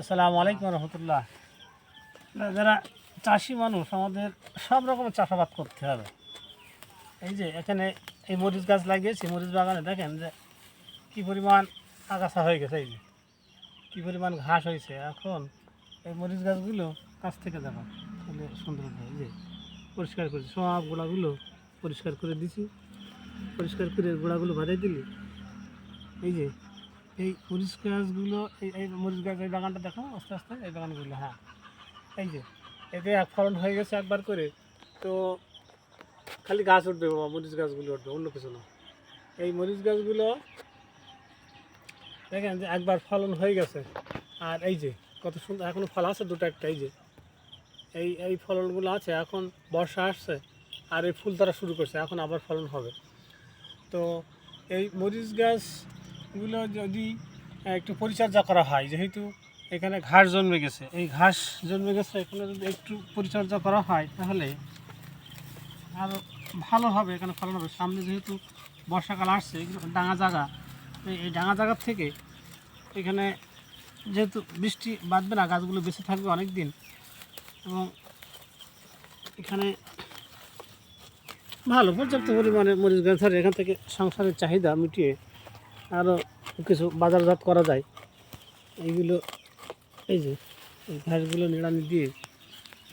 আসসালামু আলাইকুম রহমতুল্লাহ। যারা চাষি মানুষ, আমাদের সব রকমের চাষাবাদ করতে হবে। এই যে, এখানে এই মরিচ গাছ লাগিয়েছি, মরিচ বাগানে দেখেন যে কী পরিমাণ আগাছা হয়ে গেছে, এই যে। কী পরিমাণ ঘাস হয়েছে। এখন এই মরিচ গাছগুলো কাছ থেকে দেখো, তাহলে সুন্দর এই যে, পরিষ্কার করেছি। সব গোড়াগুলো পরিষ্কার করে দিছি। পরিষ্কার করে গোড়াগুলো বাঁধাই দিলি। এই যে এই মরিচ গাছগুলো, এই এই মরিচ গাছ, এই বাগানটা দেখো, আস্তে আস্তে এই বাগানগুলো হ্যাঁ। এই যে, এতে এক ফলন হয়ে গেছে একবার করে, তো খালি গাছ উঠবে বাবা, মরিচ গাছগুলো উঠবে, অন্য কিছু না। এই মরিচ গাছগুলো, দেখেন যে একবার ফলন হয়ে গেছে, আর এই যে, কত সুন্দর, এখনও ফল আছে দুটো একটা, এই যে। এই এই ফলনগুলো আছে, এখন বর্ষা আসছে, আর এই ফুল তারা শুরু করছে, এখন আবার ফলন হবে। তো এই মরিচ গাছগুলো যদি একটু পরিচর্যা করা হয়, যেহেতু এখানে ঘাস জন্মে গেছে। এই ঘাস জন্মে গেছে, এখানে যদি একটু পরিচর্যা করা হয়, তাহলে আরও ভালো হবে, এখানে ফলন হবে। সামনে যেহেতু বর্ষাকাল আসছে ডাঙা জায়গা। এই- এই ডাঙা জায়গার থেকে এখানে যেহেতু বৃষ্টি বাঁধবে না, গাছগুলো বেঁচে থাকবে অনেক দিন এবং এখানে ভালো, পর্যাপ্ত পরিমাণে মরিচ গাছ এখান থেকে সংসারের চাহিদা মিটিয়ে আরও কিছু বাজারজাত করা যায়। এইগুলো, এই যে, এই ঘাসগুলো নিড়ানি দিয়ে,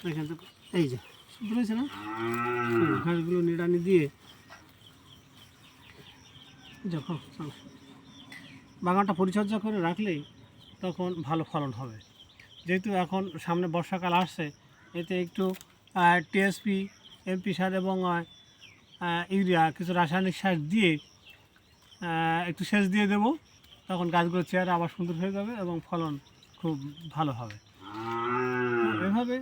এখান থেকে, এই যে পেয়েছে না? ঘাসগুলো নিড়ানি দিয়ে যখন বাগানটা পরিচর্যা করে রাখলেই তখন ভালো ফলন হবে। যেহেতু এখন সামনে বর্ষাকাল আসছে, এতে একটু টিএসপি, এমপি সার এবং ইউরিয়া, কিছু রাসায়নিক সার দিয়ে একটু সেচ দিয়ে দেব, তখন গাছগুলোর চেহারা আবার সুন্দর হয়ে যাবে এবং ফলন খুব ভালো হবে। এভাবে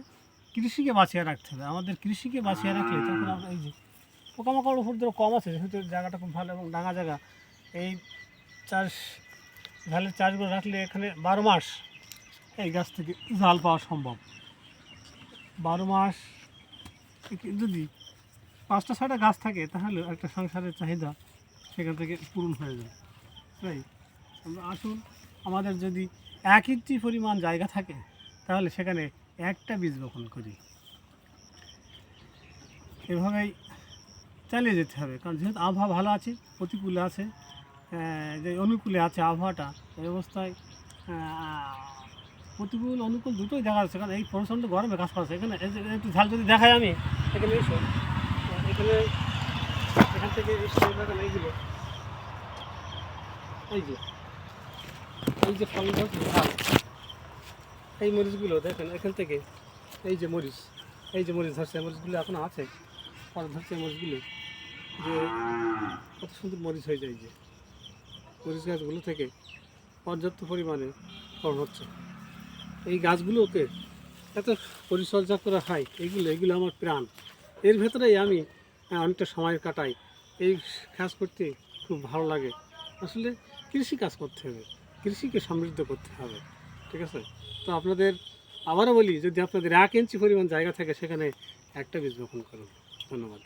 কৃষিকে বাঁচিয়ে রাখতে হবে। আমাদের কৃষিকে বাঁচিয়ে রাখলে তখন আমরা এই যে পোকামাকড় দিয়ে কম আছে, যেহেতু জায়গাটা খুব ভালো এবং ডাঙা জায়গা, এই চাষ ঝালের চাষগুলো রাখলে এখানে বারো মাস এই গাছ থেকে ঝাল পাওয়া সম্ভব। বারো মাস যদি পাঁচটা, ছয়টা গাছ থাকে, তাহলে একটা সংসারের চাহিদা সেখান থেকে পূরণ হয়ে যায়। তাই? আসুন, আমাদের যদি এক ইঞ্চি পরিমাণ জায়গা থাকে, তাহলে সেখানে একটা বীজ বপন করি। এভাবেই চালিয়ে যেতে হবে, কারণ যেহেতু আবহাওয়া ভালো আছে, প্রতিকূলে আছে যে অনুকূলে আছে আবহাওয়াটা এই অবস্থায় প্রতিকূল, অনুকূল দুটোই দেখা যাচ্ছে, কারণ এই প্রচণ্ড গরমে গাছ পাচ্ছে এখানে একটু ঝাল যদি দেখাই আমি, এখানে এখান থেকে এই সেই বাগান এইগুলো এই যে এই যে ফল ঝাল। এই মরিচগুলো দেখেন, এখান থেকে এই যে মরিচ, এই যে মরিচ, ধরছে, মরিচগুলো এখনও আছে। ফল ধরছে মরিচগুলো, যে কত সুন্দর মরিচ হয়ে যায় যে। মরিচ গাছগুলো থেকে পর্যাপ্ত পরিমাণে ফল হচ্ছে। এই গাছগুলোকে এত পরিচর্যা করা হয় এইগুলো এগুলো আমার প্রাণ। এর ভেতরেই আমি অনেকটা সময় কাটাই। এই কাজ করতে খুব ভালো লাগে। আসলে কৃষি কাজ করতে হবে, কৃষিকে সমৃদ্ধ করতে হবে, ঠিক আছে? তো আপনাদের আবারও বলি, যদি আপনাদের এক ইঞ্চি পরিমাণ জায়গা থাকে, সেখানে একটা বীজ বপন করুন। ধন্যবাদ।